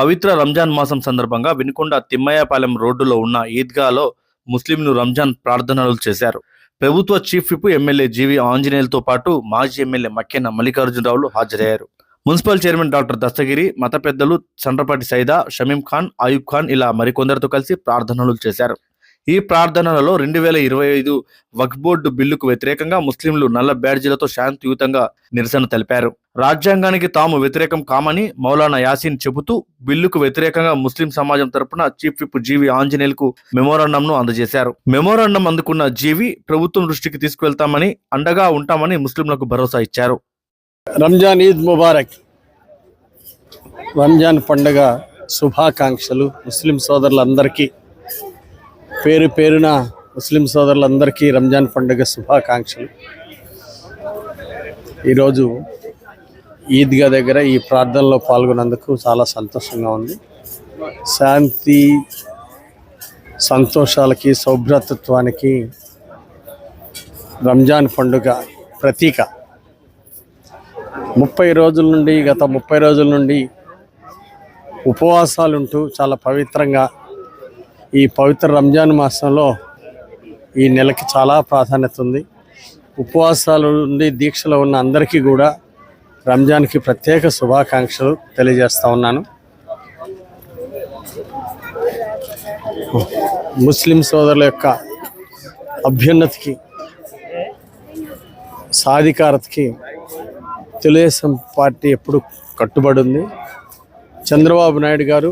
పవిత్ర రంజాన్ మాసం సందర్భంగా వినుకొండ తిమ్మయ్యపాలెం రోడ్డులో ఉన్న ఈద్గాలో ముస్లింలు రంజాన్ ప్రార్థనలు చేశారు. ప్రభుత్వ చీఫ్ విప్ ఎమ్మెల్యే జీవి ఆంజనేయులతో పాటు మాజీ ఎమ్మెల్యే మక్కెన మల్లికార్జునరావులు హాజరయ్యారు. మున్సిపల్ చైర్మన్ డాక్టర్ దస్తగిరి మత పెద్దలు చండ్రపాటి సైదా షమీం ఖాన్ ఆయూబ్ ఖాన్ ఇలా మరికొందరితో కలిసి ప్రార్థనలు చేశారు. ఈ ప్రార్థనలలో రెండు వేల ఇరవై ఐదు వక్బోర్డు బిల్లుకు వ్యతిరేకంగా ముస్లింలు నల్ల బ్యాడ్జీలతో శాంతియుతంగా నిరసన తెలిపారు. రాజ్యాంగానికి తాము వ్యతిరేకం కామని మౌలానా యాసీన్ చెబుతూ బిల్లుకు వ్యతిరేకంగా ముస్లిం సమాజం తరపున చీఫ్ విప్ జీవి ఆంజనేయులకు మెమోరాండంను అందజేశారు. మెమోరాండం అందుకున్న జీవి ప్రభుత్వం దృష్టికి తీసుకువెళ్తామని అండగా ఉంటామని ముస్లింలకు భరోసా ఇచ్చారు. రంజాన్ ఈద్ ముబారక్. రంజాన్ పండుగ శుభాకాంక్షలు ముస్లిం సోదరులందరికీ. పేరు పేరున ముస్లిం సోదరులందరికీ రంజాన్ పండుగ శుభాకాంక్షలు. ఈరోజు ఈద్గా దగ్గర ఈ ప్రార్థనలో పాల్గొన్నందుకు చాలా సంతోషంగా ఉంది. శాంతి సంతోషాలకి సౌభ్రతత్వానికి రంజాన్ పండుగ ప్రతీక. ముప్పై రోజుల నుండి గత ముప్పై రోజుల నుండి ఉపవాసాలు ఉంటూ చాలా పవిత్రంగా ఈ పవిత్ర రంజాన్ మాసంలో ఈ నెలకి చాలా ప్రాధాన్యత ఉంది. ఉపవాసాలు ఉండి దీక్షలో ఉన్న అందరికీ కూడా రంజాన్కి ప్రత్యేక శుభాకాంక్షలు తెలియజేస్తూ ఉన్నాను. ముస్లిం సోదరుల యొక్క అభ్యున్నతికి సాధికారతకి తెలుగుదేశం పార్టీ ఎప్పుడు కట్టుబడి ఉంది. చంద్రబాబు నాయుడు గారు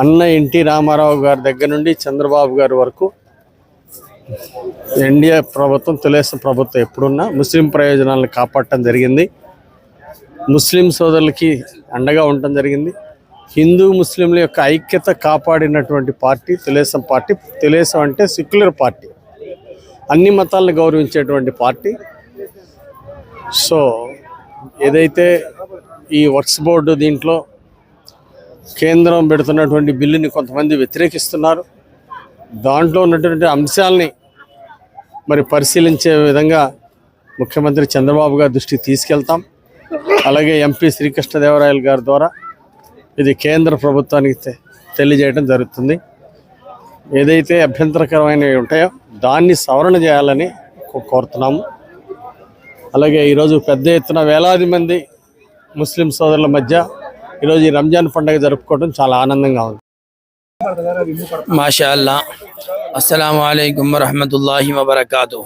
అన్న ఎన్టీ రామారావు గారి దగ్గర నుండి చంద్రబాబు గారి వరకు ఎన్డీఏ ప్రభుత్వం తెలుగుదేశం ప్రభుత్వం ఎప్పుడున్నా ముస్లిం ప్రయోజనాలను కాపాడటం జరిగింది. ముస్లిం సోదరులకి అండగా ఉండటం జరిగింది. హిందూ ముస్లింల యొక్క ఐక్యత కాపాడినటువంటి పార్టీ తెలుగుదేశం పార్టీ. తెలుగుదేశం అంటే సెక్యులర్ పార్టీ. అన్ని మతాలను గౌరవించేటువంటి పార్టీ. సో ఏదైతే ఈ వర్క్స్ బోర్డు దీంట్లో కేంద్రం పెడుతున్నటువంటి బిల్లుని కొంతమంది వ్యతిరేకిస్తున్నారు. దాంట్లో ఉన్నటువంటి అంశాలని మరి పరిశీలించే విధంగా ముఖ్యమంత్రి చంద్రబాబు గారి దృష్టికి తీసుకెళ్తాం. అలాగే ఎంపీ శ్రీకృష్ణదేవరాయలు గారి ద్వారా ఇది కేంద్ర ప్రభుత్వానికి తె- తెలియజేయడం జరుగుతుంది. ఏదైతే అభ్యంతరకరమైనవి ఉంటాయో దాన్ని సవరణ చేయాలని కోరుతున్నాము. అలాగే ఈరోజు పెద్ద ఎత్తున వేలాది మంది ముస్లిం సోదరుల మధ్య ఈరోజు ఈ రంజాన్ పండుగ జరుపుకోవడం చాలా ఆనందంగా ఉంది. మాషాల్లా. అస్సలం అయికం వరహమతుల్లాహి వబర్కాతు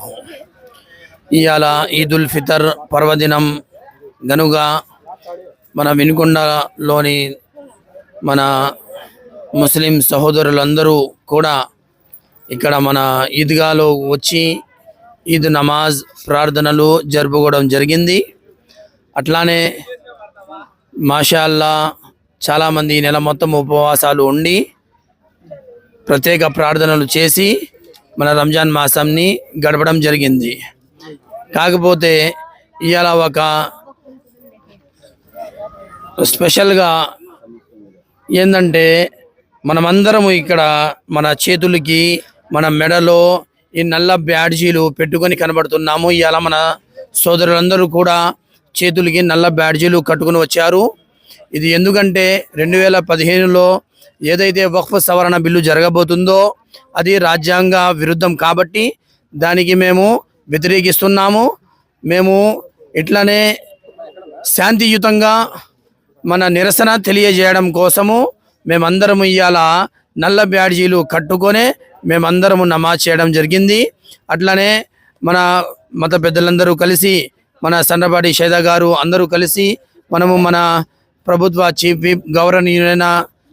ఇవాళ ఈదుల్ ఫితర్ పర్వదినం గనుగా మన వినుకొండలోని మన ముస్లిం సహోదరులందరూ కూడా ఇక్కడ మన ఈద్గాలో వచ్చి ఈద్ నమాజ్ ప్రార్థనలు జరుపుకోవడం జరిగింది. అట్లానే మాషాల్లా చాలామంది ఈ నెల మొత్తం ఉపవాసాలు ఉండి ప్రత్యేక ప్రార్థనలు చేసి మన రంజాన్ మాసంని గడపడం జరిగింది. కాకపోతే ఇవాళ ఒక స్పెషల్గా ఏంటంటే మనమందరము ఇక్కడ మన చేతులకి మన మెడలో ఈ నల్ల బ్యాడ్జీలు పెట్టుకొని కనబడుతున్నాము. ఇవాళ మన సోదరులందరూ కూడా చేతులకి నల్ల బ్యాడ్జీలు కట్టుకొని వచ్చారు. ఇది ఎందుకంటే రెండు వేల పదిహేనులో ఏదైతే వక్ఫ్ సవరణ బిల్లు జరగబోతుందో అది రాజ్యాంగ విరుద్ధం కాబట్టి దానికి మేము వ్యతిరేకిస్తున్నాము. మేము ఇట్లనే శాంతియుతంగా మన నిరసన తెలియజేయడం కోసము మేమందరము ఇవాళ నల్ల బ్యాడ్జీలు కట్టుకొనే మేమందరము నమాజ్ చేయడం జరిగింది. అట్లనే మన మత పెద్దలందరూ కలిసి మన సన్నపాటి షేద గారు అందరూ కలిసి మనము మన ప్రభుత్వ చీఫ్ విప్ గౌరవనీయులైన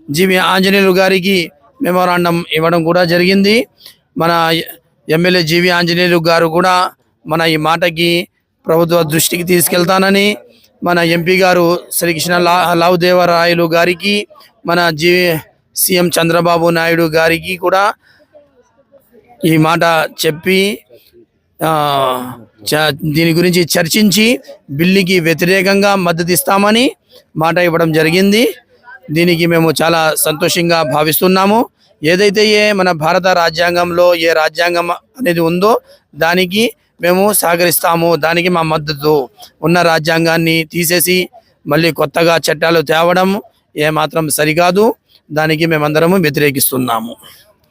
జీవి ఆంజనేయులు గారికి మెమోరాండం ఇవ్వడం కూడా జరిగింది. మన ఎమ్మెల్యే జీవి ఆంజనేయులు గారు కూడా మన ఈ మాటకి ప్రభుత్వ దృష్టికి తీసుకెళ్తానని మన ఎంపీ గారు శ్రీకృష్ణ లా లావుదేవరాయలు గారికి మన జీ సీఎం చంద్రబాబు నాయుడు గారికి కూడా ఈ మాట చెప్పి దీని గురించి చర్చించి బిల్లుకి వ్యతిరేకంగా మద్దతు ఇస్తామని మాట ఇవ్వడం జరిగింది. దీనికి మేము చాలా సంతోషంగా భావిస్తున్నాము. ఏదైతే ఏ మన భారత రాజ్యాంగంలో ఏ రాజ్యాంగం అనేది ఉందో దానికి మేము సహకరిస్తాము. దానికి మా మద్దతు ఉన్న రాజ్యాంగాన్ని తీసేసి మళ్ళీ కొత్తగా చట్టాలు తేవడం ఏమాత్రం సరికాదు. దానికి మేమందరము వ్యతిరేకిస్తున్నాము.